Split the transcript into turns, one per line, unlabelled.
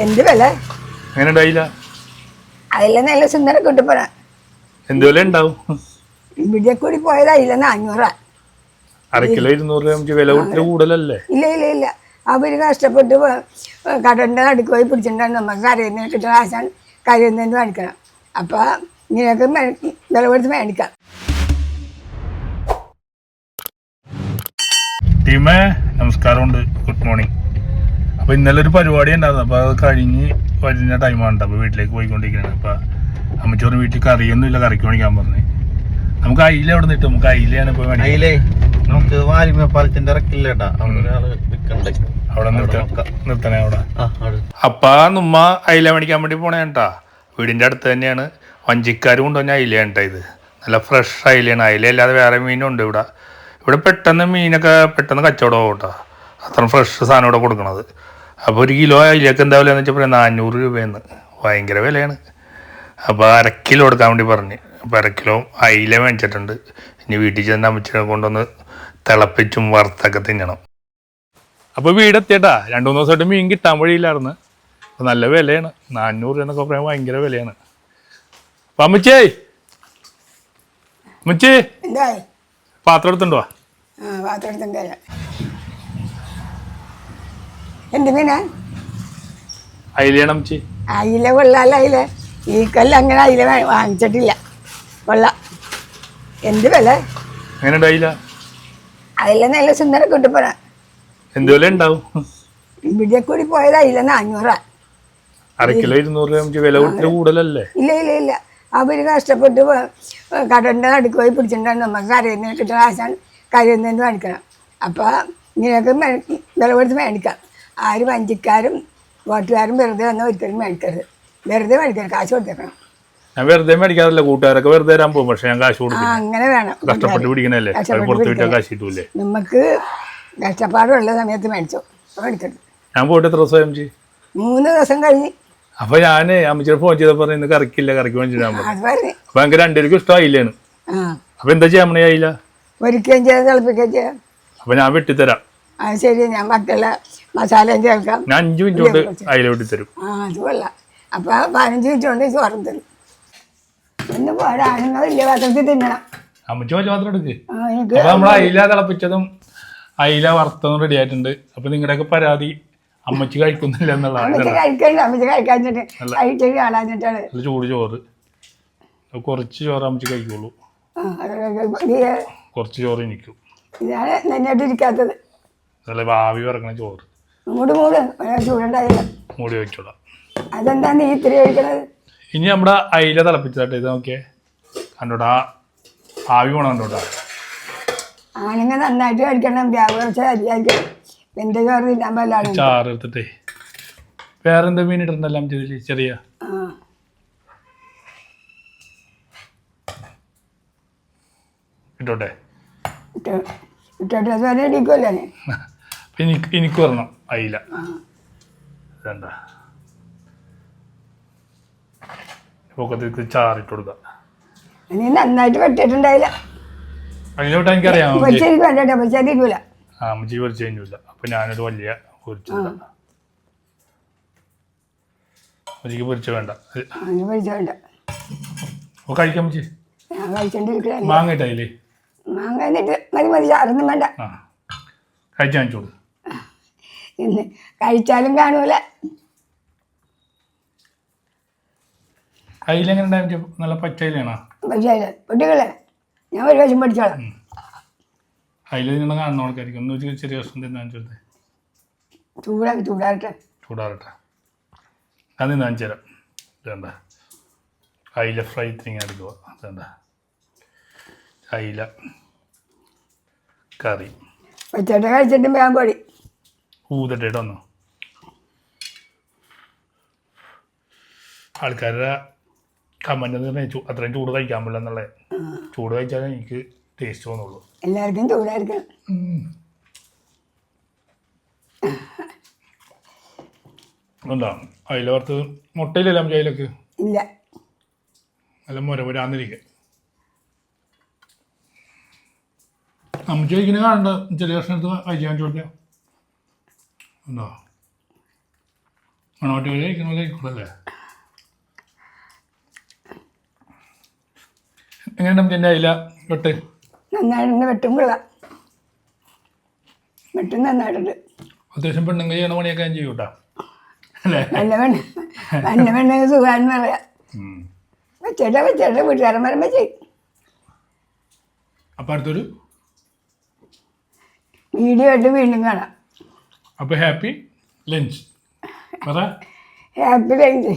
എന്ത് വില?
അങ്ങനെ ഉണ്ടായില്ല?
അതിലെ നല്ല സുന്ദര കിട്ടിപ്പോണ
എന്ത് വില ഉണ്ടാവും?
ഇവിടെ കൂടി പോയത് അതിലെന്ന് അഞ്ഞൂറാ.
അര കിലോ ഇരുന്നൂറ് രൂപ നമുക്ക് വില കൂടുതലല്ലേ?
ഇല്ല ഇല്ല ഇല്ല. അവർ കഷ്ടപ്പെട്ട് കടന്റെ നടുക്ക് പോയി പിടിച്ചിട്ടുണ്ടാകും നമുക്ക് കരയുന്നതിന് കിട്ടുന്ന കാശാണ് കരയുന്നതിന് മേടിക്കണം. അപ്പോൾ മേ- വില കൊടുത്ത് മേടിക്കാം.
ടീമേ നമസ്കാരമുണ്ട്. Good morning. അപ്പൊ ഇന്നലെ ഒരു പരിപാടി ഉണ്ടായിരുന്നു. അപ്പൊ അത് കഴിഞ്ഞ് വരുന്ന ടൈമാണ് അപ്പൊ വീട്ടിലേക്ക് പോയിക്കൊണ്ടിരിക്കുന്നത് അപ്പൊ അമ്മച്ചോറ് വീട്ടിൽ കറിയൊന്നും ഇല്ല കറിക്ക് മേടിക്കാൻ പറഞ്ഞു. നമുക്ക് അയില അവിടെ നിട്ട് നമുക്ക് അയിലയാണ് മേടിക്കാൻ.
അയിലേ? നമുക്ക് വാലിമ പാലത്തിന്റെ ഇറക്കില്ലേട്ടാ അവിടെ
നിർത്തണേ അവിടെ. അപ്പ നമ്മ അയില മേടിക്കാൻ വേണ്ടി പോണേ കേട്ടാ വീടിന്റെ അടുത്ത് തന്നെയാണ്. വഞ്ചിക്കാർ കൊണ്ടുവന്ന അയിലയാണ് കേട്ടോ ഇത്. നല്ല ഫ്രഷ് അയിലയാണ്. അയില അല്ലാതെ വേറെ മീനുണ്ട് ഇവിടെ. ഇവിടെ പെട്ടെന്ന് മീനൊക്കെ പെട്ടെന്ന് കച്ചവടം ആവും കേട്ടോ അത്ര ഫ്രഷ് സാധനം ഇവിടെ കൊടുക്കണത്. അപ്പോൾ ഒരു കിലോ അതിലേക്ക് എന്താ വില എന്ന് വെച്ചപ്പോൾ നാനൂറ് രൂപയെന്ന്. ഭയങ്കര വിലയാണ്. അപ്പോൾ അര കിലോ കൊടുക്കാൻ വേണ്ടി പറഞ്ഞ്. അപ്പോൾ അര കിലോ അയില മേടിച്ചിട്ടുണ്ട്. ഇനി വീട്ടിൽ ചെന്ന് അമ്മച്ചിനെ കൊണ്ടുവന്ന് തിളപ്പിച്ചും വറുത്തൊക്കെ തിന്നണം. അപ്പോൾ വീടെത്തിയട്ടാ രണ്ടു മൂന്ന് ദിവസമായിട്ട് മീൻ കിട്ടാൻ വഴിയില്ലായിരുന്നു. അപ്പോൾ നല്ല വിലയാണ്. നാനൂറ് എന്നൊക്കെ പറയാൻ ഭയങ്കര വിലയാണ്. അപ്പം അമ്മച്ചേ അമ്മച്ചേ പാത്രം എടുത്തുണ്ടോ
പാത്രത്തിന്റെ വില എന്ത് മീനാ
അയിലാണ് അമ്മച്ചി?
അയില കൊള്ളാല അയില. ഈ കൊല്ലം അങ്ങനെ അയില വാങ്ങിച്ചിട്ടില്ല. കൊള്ളാം. എന്ത് വില?
അയില?
അതിലെ നല്ല സുന്ദര കിട്ടിപ്പോണ
എന്ത് വില ഉണ്ടാവും?
ഇവിടെ കൂടി പോയത്
അയില ഇരുന്നൂറ് രൂപ അമ്മച്ചി. വില കൊടുത്തിട്ട് കൂടുതലല്ലേ?
ഇല്ല ഇല്ല ഇല്ല. അവർ കഷ്ടപ്പെട്ട് കടന്റെ നടുക്ക് പോയി പിടിച്ചിട്ടുണ്ടാകും നമുക്ക് കരയുന്ന കിട്ടുന്ന കാശാണ് കരയുന്നതിന് മേടിക്കണം. അപ്പോൾ ഇങ്ങനെയൊക്കെ വില കൊടുത്ത് മേടിക്കാം. ആര് വഞ്ചിക്കാരും വോട്ടുകാരും വെറുതെ വന്ന ഒരിക്കലും മേടിക്കരുത്. വെറുതെ മേടിക്കരുത് കാശ് കൊടുത്തേക്കണം.
ഞാൻ വെറുതെ മേടിക്കാറില്ല കൂട്ടുകാരൊക്കെ വെറുതെ തരാൻ പോകും പക്ഷെ ഞാൻ കാശ് കൊടുക്കും
അങ്ങനെ വേണം.
കഷ്ടപ്പെട്ട് പിടിക്കണല്ലേ പുറത്ത് വിട്ടാൽ കാശ് കിട്ടൂലേ?
നമുക്ക് കഷ്ടപ്പാടുള്ള സമയത്ത് മേടിച്ചോ. മേടിക്കരുത്.
ഞാൻ പോയിട്ട് എത്ര ദിവസം
മൂന്ന് ദിവസം കഴിഞ്ഞ്.
അപ്പൊ ഞാൻ അമ്മച്ചിയുടെ ഫോൺ ചെയ്ത പറഞ്ഞു ഇന്ന് കറിക്കില്ല കറിക്ക് മേടിച്ചിട്ടാൻ പറഞ്ഞു. അപ്പൊ എനിക്ക് രണ്ടുപേർക്കും ഇഷ്ടമായില്ലേന്ന് അപ്പൊ എന്താ ചെയ്യാൻ മണി ആയില്ല?
ഒരിക്കുകയും ചെയ്യാം തിളപ്പിക്കുകയും ചെയ്യാം.
അപ്പൊ ഞാൻ വെട്ടിത്തരാം.
ശരി ഞാൻ മക്കളുടെ മസാലയും ചേർക്കാം
ഞാൻ അഞ്ചു മിനിറ്റ് കൊണ്ട് അയില വെട്ടിത്തരും
ആ അത് കൊള്ളാം. അപ്പോൾ പതിനഞ്ച് മിനിറ്റ് കൊണ്ട് ചോറും തരും ഒന്ന് പോരാ ആണുങ്ങൾ വലിയ പാത്രത്തിൽ തിന്നണം.
അമ്മച്ചി വലിയ പാത്രം എടുക്ക്. അപ്പൊ നമ്മൾ അയില തിളപ്പിച്ചതും അയില വറുത്തതും റെഡി ആയിട്ടുണ്ട്. അപ്പൊ നിങ്ങളുടെയൊക്കെ പരാതി അമ്മച്ചി കഴിക്കുന്നില്ല എന്നുള്ളതാണ്
അമ്മച്ച് കഴിക്കണ്ട അമ്മച്ച് കഴിക്കാഞ്ഞിട്ട് കഴിച്ചിട്ട് കാണാഞ്ഞിട്ടാണ്.
നല്ല ചൂട് ചോറ്. അപ്പൊ കുറച്ച് ചോറ് അമ്മച്ചി കഴിക്കുള്ളൂ. കുറച്ച് ചോറ് എനിക്കും.
ഇതാണ് നന്നായിട്ടിരിക്കാത്തത്
നല്ല ഭാവി പറഞ്ഞ ചോറ്.
മൂട് മൂട് ഒരു ചൂടുണ്ടായില്ല.
മൂടി വെച്ചോളാം.
അതെന്താ നീ ഇത്തിരി കഴിക്കണത്?
ഇനി നമ്മുടെ അയില തിളപ്പിച്ചാട്ടെ ഇത് നോക്കിയേ. കണ്ടോടാ ആവി പോണ കണ്ടോട്ടാ
ആണുങ്ങൾ നന്നായിട്ട് കഴിക്കണം വ്യാപാരം അരിയായിരിക്കണം ചോറ് തിന്നാൻ പല്ലാണ്
ചാറ് എടുത്തിട്ടേ. വേറെന്താ മീൻ അമ്മച്ചി ഇതിൽ ചെറിയ.
ഇട്ടോട്ടെ
ഇട്ടോട്ടെ.
ഇട്ട് അത് വരെ ഇടിക്കുമല്ലോ
എനിക്ക് എനിക്ക് വരണം അയില. ഇതെന്താ? പൊക്കത്തേക്ക് ചാറിട്ട് കൊടുക്കുക
നീ നന്നായിട്ട് വെട്ടിയിട്ടുണ്ടായില്ല.
എനിക്കറിയാം
വേണ്ട
ആ അമ്മച്ചി പൊരിച്ച് കഴിഞ്ഞില്ല. അപ്പൊ ഞാനൊരു വലിയ പൊരിച്ചില്ല അമ്മച്ചിക്ക് പൊരിച്ച വേണ്ട.
പൊരിച്ച വേണ്ട.
അപ്പൊ കഴിക്കാം അമ്മച്ചി.
ഞാൻ കഴിച്ചോണ്ടിരിക്കണേ
മാങ്ങ ഇട്ടായില്ലേ
മാങ്ങ എന്നിട്ട് മതി മതി ചാറൊന്നും വേണ്ട.
കഴിച്ചു കാണിച്ചോളൂ.
ഇന്ന് കഴിച്ചാലും കാണൂല.
അയിലെങ്ങനെ നല്ല പച്ചയിലാണോ?
പക്ഷേ കുട്ടികളെ ഞാൻ ഒരു വശം പഠിച്ചോളാം
അയില നിങ്ങൾ കാണുന്ന ആൾക്കാർക്ക് ഒന്ന് ഒരു ചെറിയ ദിവസം തിന്നാൻ ചോദിച്ചത്
ചൂടാക്കി ചൂടാറട്ടെ.
ചൂടാറട്ടെ. ഞാൻ തരാം. അയില ഫ്രൈ എടുക്കുക അയില കറി.
ഒച്ചോട്ടെ കഴിച്ചിട്ടും വേഗം പൊടി.
ഊതട്ടേട്ട് വന്നു ആൾക്കാരുടെ കമന്റ് എന്ന് പറഞ്ഞാൽ അത്രയും ചൂട് കഴിക്കാൻ പറ്റില്ല എന്നുള്ളത് ചൂട് കഴിച്ചാലേ എനിക്ക് ടേസ്റ്റ് തോന്നുള്ളൂ.
എല്ലാവർക്കും ചൂടായിരിക്കും.
എന്താ? അയില വറുത്ത് മുട്ടയിലല്ല അമ്മ അയിലക്ക്?
ഇല്ല.
നല്ല മുര മുരാന്നിരിക്കെ. അമ്മച്ചി കഴിക്കുന്ന കാണണ്ട ചെറിയ കഷ്ണം എടുത്ത് കഴിക്കാൻ ചോദിക്കാം. ഉണ്ടോ? മണവാട്ടി പോലെ കഴിക്കുന്ന പോലെ കഴിക്കൂടല്ലേ എങ്ങനെയുണ്ട് എന്റെ അയില? വെട്ട്?
നന്നായിട്ടുണ്ട്. വെട്ടും കൊള്ളാം. വെട്ടും നന്നായിട്ടുണ്ട്.
അത്യാവശ്യം പെണ്ണുങ്ങൾ ചെയ്യണ പണിയൊക്കെ ഞാൻ ചെയ്യൂട്ടാ. അല്ലേ?
നല്ല പെണ്ണ്. നല്ല പെണ്ണ് സുഖാന്ന് പറയാം. വെച്ചേട്ടാ വെച്ചേട്ടാ. വീട്ടുകാരൻ വരുമ്പോൾ ചെയ്യും.
അപ്പം അടുത്തൊരു?
വീഡിയോ ആയിട്ട് വീണ്ടും കാണാം.
അപ്പോൾ ഹാപ്പി ലഞ്ച് പറ.
Happy life